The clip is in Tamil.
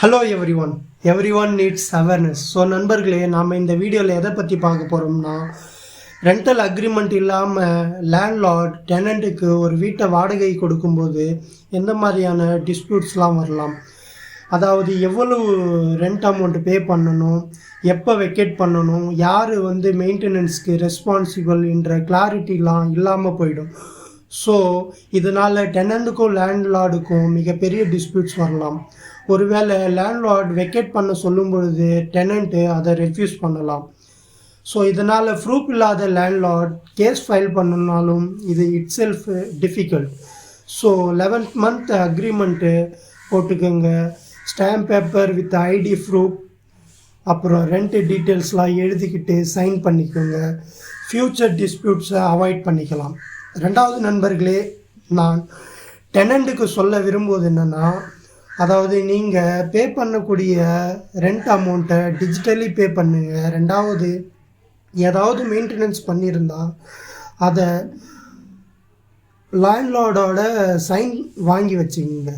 Hello everyone everyone needs awareness so நண்பர்களே நாம் இந்த வீடியோவில் எதை பற்றி பார்க்க போகிறோம்னா ரெண்டல் அக்ரிமெண்ட் இல்லாமல் லேண்ட்லார்ட் டெனண்ட்டுக்கு ஒரு வீட்டை வாடகை கொடுக்கும்போது எந்த மாதிரியான டிஸ்பியூட்ஸ்லாம் வரலாம்? அதாவது எவ்வளவு ரெண்ட் அமௌண்ட் பே பண்ணணும்? எப்போ வெக்கேட் பண்ணணும்? யார் வந்து மெயின்டெனன்ஸ்க்கு ரெஸ்பான்சிபிள் என்ற கிளாரிட்டிலாம் இல்லாமல் போயிடும். ஸோ இதனால் டெனண்ட்டுக்கும் லேண்ட்லார்டுக்கும் மிகப்பெரிய டிஸ்பியூட்ஸ் வரலாம். ஒருவேளை லேண்ட்லார்ட் வெக்கேட் பண்ண சொல்லும் பொழுது டெனண்ட்டு அதை ரெஃப்யூஸ் பண்ணலாம். ஸோ இதனால் ப்ரூஃப் இல்லாத லேண்ட்லார்ட் கேஸ் ஃபைல் பண்ணனாலும் இது itself difficult so eleventh month agreement போட்டுக்கோங்க stamp paper with ID proof அப்புறம் ரெண்ட் டீட்டெயில்ஸ்லாம் எழுதிக்கிட்டு சைன் பண்ணிக்கோங்க. ஃப்யூச்சர் டிஸ்பியூட்ஸை அவாய்ட் பண்ணிக்கலாம். ரெண்டாவது நண்பர்களே நான் டெனண்ட்டுக்கு சொல்ல விரும்புவது என்னென்னா அதாவது நீங்கள் பே பண்ணக்கூடிய ரெண்ட் அமௌண்ட்டை டிஜிட்டலி பே பண்ணுங்க. ரெண்டாவது ஏதாவது மெயின்டெனன்ஸ் பண்ணியிருந்தால் அதை லேண்ட்லார்டோட சைன் வாங்கி வச்சுக்கோங்க.